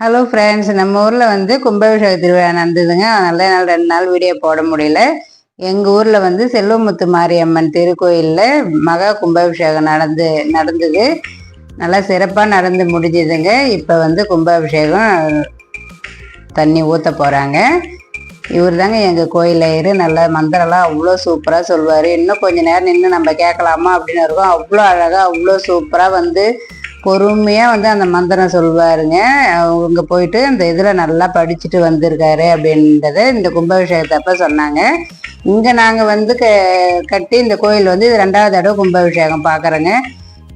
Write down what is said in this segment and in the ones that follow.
Hello friends நம்ம ஊரில் வந்து கும்பாபிஷேக திருவிழா நடந்ததுங்க. அதனால என்னால் ரெண்டு நாள் வீடியோ போட முடியல. எங்கள் ஊரில் வந்து செல்வமுத்து மாரியம்மன் திருக்கோயிலில் மகா கும்பாபிஷேகம் நடந்து நடந்தது. நல்லா சிறப்பாக நடந்து முடிஞ்சதுங்க. இப்போ வந்து கும்பாபிஷேகம் தண்ணி ஊற்ற போகிறாங்க இவர் தாங்க எங்கள் கோயிலில் இரு நல்ல மந்திரம்லாம் அவ்வளோ சூப்பராக சொல்லுவார் இன்னும் கொஞ்ச நேரம் நின்று நம்ம கேட்கலாமா அப்படின்னு இருக்கோம். அவ்வளோ அழகாக அவ்வளோ சூப்பராக வந்து பொறுமையாக வந்து அந்த மந்திரம் சொல்லுவாருங்க அவங்க போயிட்டு அந்த இதில் நல்லா படிச்சுட்டு வந்திருக்காரு அப்படின்றத இந்த கும்பாபிஷேகத்தப்ப சொன்னாங்க. இங்கே நாங்கள் வந்து க கட்டி இந்த கோயில் வந்து இது ரெண்டாவது தடவை கும்பாபிஷேகம் பார்க்குறோங்க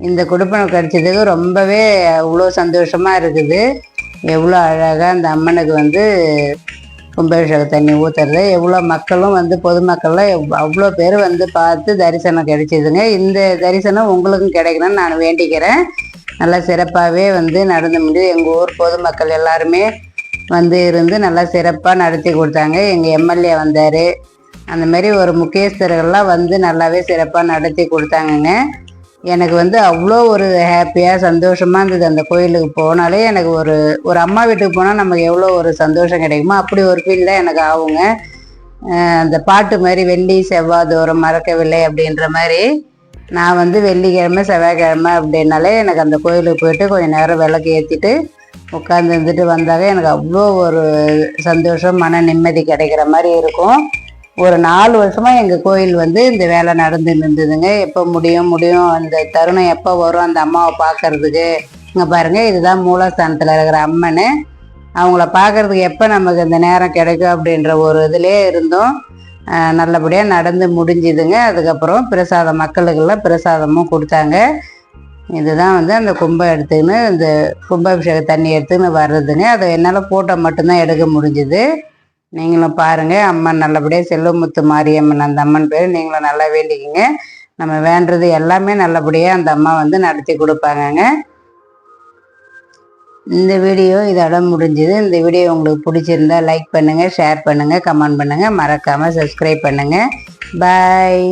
இந்த குடுப்பனம் கிடைச்சதுக்கு ரொம்பவே அவ்வளோ சந்தோஷமாக இருக்குது. எவ்வளோ அழகாக அந்த அம்மனுக்கு வந்து கும்பாபிஷேக தண்ணி ஊற்றுறது எவ்வளோ மக்களும் வந்து பொதுமக்கள்லாம் எவ் அவ்வளோ பேர் வந்து பார்த்து தரிசனம் கிடைச்சிதுங்க. இந்த தரிசனம் உங்களுக்கும் கிடைக்கணும்னு நான் வேண்டிக்கிறேன். நல்லா சிறப்பாகவே வந்து நடந்து முடியும் எங்கள் ஊர் பொதுமக்கள் எல்லாருமே வந்து இருந்து நல்லா சிறப்பாக நடத்தி கொடுத்தாங்க. எங்கள் எம்எல்ஏ வந்தார். அந்த மாதிரி ஒரு முக்கியஸ்தர்கள்லாம் வந்து நல்லாவே சிறப்பாக நடத்தி கொடுத்தாங்கங்க. எனக்கு வந்து அவ்வளோ ஒரு ஹாப்பியாக சந்தோஷமாக இருந்தது அந்த கோயிலுக்கு போனாலே. எனக்கு ஒரு ஒரு அம்மா வீட்டுக்கு போனால் நமக்கு எவ்வளோ ஒரு சந்தோஷம் கிடைக்குமோ அப்படி ஒரு ஃபீல் தான் எனக்கு ஆகுங்க. அந்த பாட்டு மாதிரி வெள்ளி செவ்வாய் தூரம் மறக்கவில்லை அப்படின்ற மாதிரி நான் வந்து வெள்ளிக்கிழமை செவ்வாய்க்கிழமை அப்படின்னாலே எனக்கு அந்த கோயிலுக்கு போயிட்டு கொஞ்சம் நேரம் விளக்கு ஏற்றிட்டு உட்காந்து இருந்துட்டு வந்தாலே எனக்கு அவ்வளோ ஒரு சந்தோஷம் மன நிம்மதி கிடைக்கிற மாதிரி இருக்கும். ஒரு நாலு வருஷமாக எங்கள் கோயில் வந்து இந்த வேலை நடந்து இருந்ததுங்க எப்போ முடியும் முடியும். அந்த தருணம் எப்போ வரும் அந்த அம்மாவை பார்க்கறதுக்கு. இங்கே பாருங்கள் இதுதான் மூலஸ்தானத்தில் இருக்கிற அம்மன். அவங்கள பார்க்கறதுக்கு எப்போ நமக்கு இந்த நேரம் கிடைக்கும் அப்படின்ற ஒரு இதுலேயே இருந்தோம். நல்லபடியாக நடந்து முடிஞ்சுதுங்க. அதுக்கப்புறம் பிரசாதம் மக்களுக்கெல்லாம் பிரசாதமும் கொடுத்தாங்க. இதுதான் வந்து அந்த கும்பம் எடுத்துக்கின்னு இந்த கும்பாபிஷேக தண்ணி எடுத்துக்கின்னு வர்றதுங்க. அதை என்னால் ஃபோட்டோ மட்டும்தான் எடுக்க முடிஞ்சுது. நீங்களும் பாருங்கள் அம்மன் நல்லபடியாக செல்வமுத்து மாரியம்மன் அந்த அம்மன் பேர் நீங்களும் நல்லா வேண்டிக்கிங்க. நம்ம வேண்டது எல்லாமே நல்லபடியாக அந்த அம்மா வந்து நடத்தி கொடுப்பாங்கங்க. இந்த வீடியோ இதோட முடிஞ்சது. இந்த வீடியோ உங்களுக்கு பிடிச்சிருந்தா லைக் பண்ணுங்கள் ஷேர் பண்ணுங்கள் கமெண்ட் பண்ணுங்கள் மறக்காமல் சப்ஸ்கிரைப் பண்ணுங்கள் பாய்